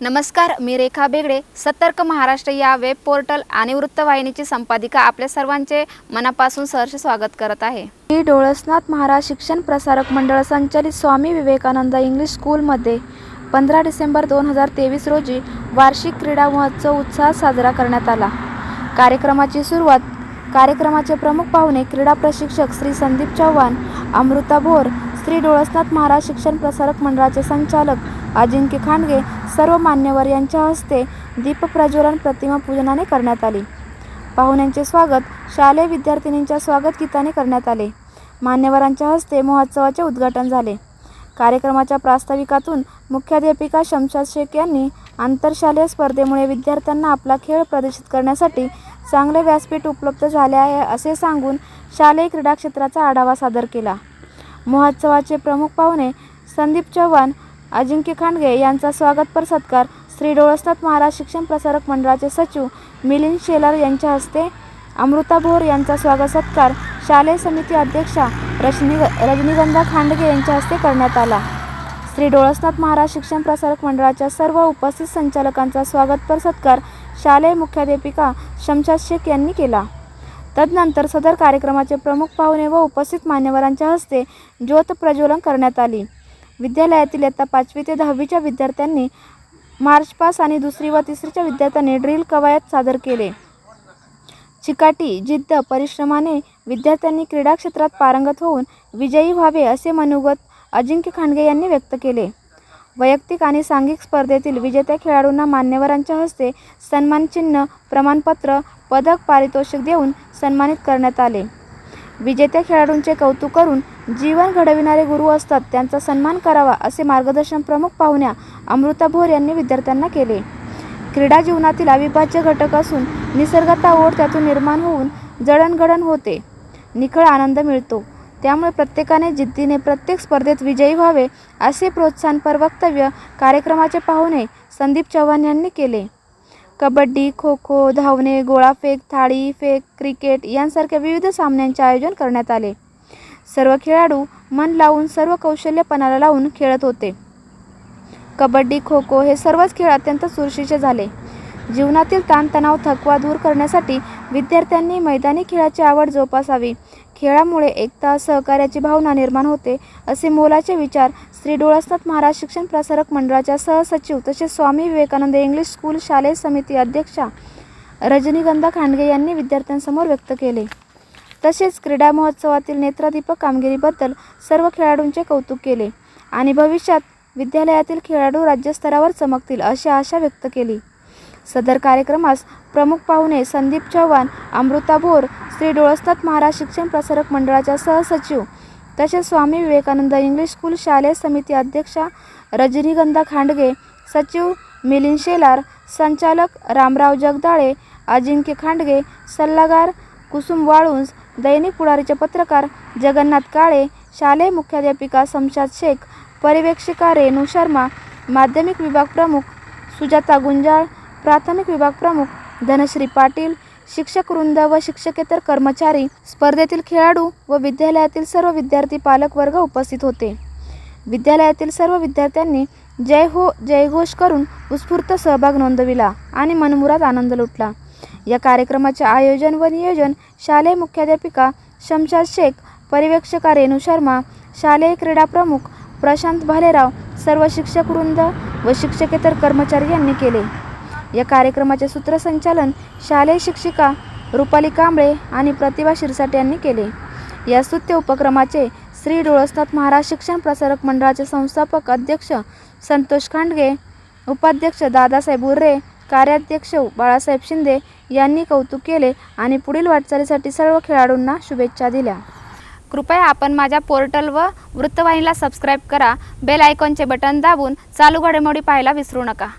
नमस्कार मी रेखा बेगडे. सतर्क महाराष्ट्र या वेब पोर्टल आणि वृत्तवाहिनीची संपादिका आपल्या सर्वांचे मनापासून सहर्ष स्वागत करत आहे. मी डोळसनाथ महाराज शिक्षण प्रसारक मंडळ संचालित स्वामी विवेकानंद इंग्लिश स्कूलमध्ये पंधरा डिसेंबर दोन हजार तेवीस रोजी वार्षिक क्रीडा महोत्सव उत्साहात साजरा करण्यात आला. कार्यक्रमाची सुरुवात कार्यक्रमाचे प्रमुख पाहुणे क्रीडा प्रशिक्षक श्री संदीप चव्हाण अमृता भोर श्री डोळसनाथ महाराज शिक्षण प्रसारक मंडळाचे संचालक अजिंक्य खांडगे सर्व मान्यवर यांच्या हस्ते दीपप्रज्वलन प्रतिमा पूजनाने करण्यात आली. पाहुण्यांचे स्वागत शालेय विद्यार्थिनींच्या स्वागत गीताने करण्यात आले. मान्यवरांच्या हस्ते महोत्सवाचे उद्घाटन झाले. कार्यक्रमाच्या प्रास्ताविकातून मुख्याध्यापिका शमशाद शेख यांनी आंतरशालेय स्पर्धेमुळे विद्यार्थ्यांना आपला खेळ प्रदर्शित करण्यासाठी चांगले व्यासपीठ उपलब्ध झाले आहे असे सांगून शालेय क्रीडा क्षेत्राचा आढावा सादर केला. महोत्सवाचे प्रमुख पाहुणे संदीप चव्हाण अजिंक्य खांडगे यांचा स्वागतपर सत्कार श्री डोळसनाथ महाराज शिक्षण प्रसारक मंडळाचे सचिव मिलिंद शेलार यांच्या हस्ते अमृता भोर यांचा स्वागत सत्कार शालेय समिती अध्यक्षा रजनी रजनीगंधा खांडगे यांच्या हस्ते करण्यात आला. श्री डोळसनाथ महाराज शिक्षण प्रसारक मंडळाच्या सर्व उपस्थित संचालकांचा स्वागतपर सत्कार शालेय मुख्याध्यापिका शमशाद शेख यांनी केला. तदनंतर सदर कार्यक्रमाचे प्रमुख पाहुणे व उपस्थित मान्यवरांच्या हस्ते ज्योत प्रज्वलन करण्यात आली. विद्यालयातील इयत्ता पाचवी ते दहावीच्या विद्यार्थ्यांनी मार्च पास आणि दुसरी व तिसरीच्या विद्यार्थ्यांनी ड्रिल कवायत सादर केले. चिकाटी जिद्द परिश्रमाने विद्यार्थ्यांनी क्रीडा क्षेत्रात पारंगत होऊन विजयी व्हावे असे मनोगत अजिंक्य खांडगे यांनी व्यक्त केले. वैयक्तिक आणि सांघिक स्पर्धेतील विजेत्या खेळाडूंना मान्यवरांच्या हस्ते सन्मानचिन्ह प्रमाणपत्र पदक पारितोषिक देऊन सन्मानित करण्यात आले. विजेत्या खेळाडूंचे कौतुक करून जीवन घडविणारे गुरु असतात त्यांचा सन्मान करावा असे मार्गदर्शन प्रमुख पाहुण्या अमृता भोर यांनी विद्यार्थ्यांना केले. क्रीडा जीवनातील अविभाज्य घटक असून निसर्गाचा ओढ त्यातून निर्माण होऊन जडणघडण होते. निखळ आनंद मिळतो. त्यामुळे प्रत्येकाने जिद्दीने प्रत्येक स्पर्धेत विजयी व्हावे असे प्रोत्साहनपर वक्तव्य कार्यक्रमाचे पाहुणे संदीप चव्हाण यांनी केले. कबड्डी खो खो धावणे गोळाफेक थाळी फेक क्रिकेट यांसारख्या विविध सामन्यांचे आयोजन करण्यात आले. सर्व खेळाडू मन लावून सर्व कौशल्यपणाला लावून खेळत होते. कबड्डी खो खो हे सर्वच खेळ अत्यंत चुरशीचे झाले. जीवनातील ताणतणाव थकवा दूर करण्यासाठी विद्यार्थ्यांनी मैदानी खेळाची आवड जोपासावी. खेळामुळे एकता सहकार्याची भावना निर्माण होते असे मोलाचे विचार श्री डोळसनाथ महाराज शिक्षण प्रसारक मंडळाच्या सहसचिव तसेच स्वामी विवेकानंद इंग्लिश स्कूल शालेय समिती अध्यक्षा रजनीगंधा खांडगे यांनी विद्यार्थ्यांसमोर व्यक्त केले. तसेच क्रीडा महोत्सवातील नेत्रदीपक कामगिरीबद्दल सर्व खेळाडूंचे कौतुक केले आणि भविष्यात विद्यालयातील खेळाडू राज्यस्तरावर चमकतील अशी आशा व्यक्त केली. सदर कार्यक्रमास प्रमुख पाहुणे संदीप चव्हाण अमृता भोर श्री डोळसनाथ महाराज शिक्षण प्रसारक मंडळाच्या सहसचिव तसेच स्वामी विवेकानंद इंग्लिश स्कूल शालेय समिती अध्यक्षा रजनीगंधा खांडगे सचिव मिलिंद शेलार संचालक रामराव जगदाळे अजिंक्य खांडगे सल्लागार कुसुम वाळुंज दैनिक पुढारीचे पत्रकार जगन्नाथ काळे शालेय मुख्याध्यापिका शमशाद शेख पर्यवेक्षिका रेणू शर्मा माध्यमिक विभाग प्रमुख सुजाता गुंजाळ प्राथमिक विभाग प्रमुख धनश्री पाटील शिक्षक वृंद व शिक्षकेतर कर्मचारी स्पर्धेतील खेळाडू व विद्यालयातील सर्व विद्यार्थी पालक वर्ग उपस्थित होते. विद्यालयातील सर्व विद्यार्थ्यांनी जय हो जयघोष करून उत्स्फूर्त सहभाग नोंदविला आणि मनमुरात आनंद लुटला. या कार्यक्रमाचे आयोजन व नियोजन शालेय मुख्याध्यापिका शमशाद शेख पर्यवेक्षका रेणू शर्मा शालेय क्रीडा प्रमुख प्रशांत भालेराव सर्व शिक्षक वृंद व शिक्षकेतर कर्मचारी यांनी केले. या कार्यक्रमाचे सूत्रसंचालन शालेय शिक्षिका रुपाली कांबळे आणि प्रतिभा शिरसाट यांनी केले. या स्तुत्य उपक्रमाचे श्री डोळसनाथ महाराज शिक्षण प्रसारक मंडळाचे संस्थापक अध्यक्ष संतोष खांडगे उपाध्यक्ष दादासाहेब उर्रे कार्याध्यक्ष बाळासाहेब शिंदे यांनी कौतुक केले आणि पुढील वाटचालीसाठी सर्व खेळाडूंना शुभेच्छा दिल्या. कृपया आपण माझ्या पोर्टल व वृत्तवाहिनीला सबस्क्राईब करा. बेल आयकॉनचे बटन दाबून चालू घडामोडी पाहायला विसरू नका.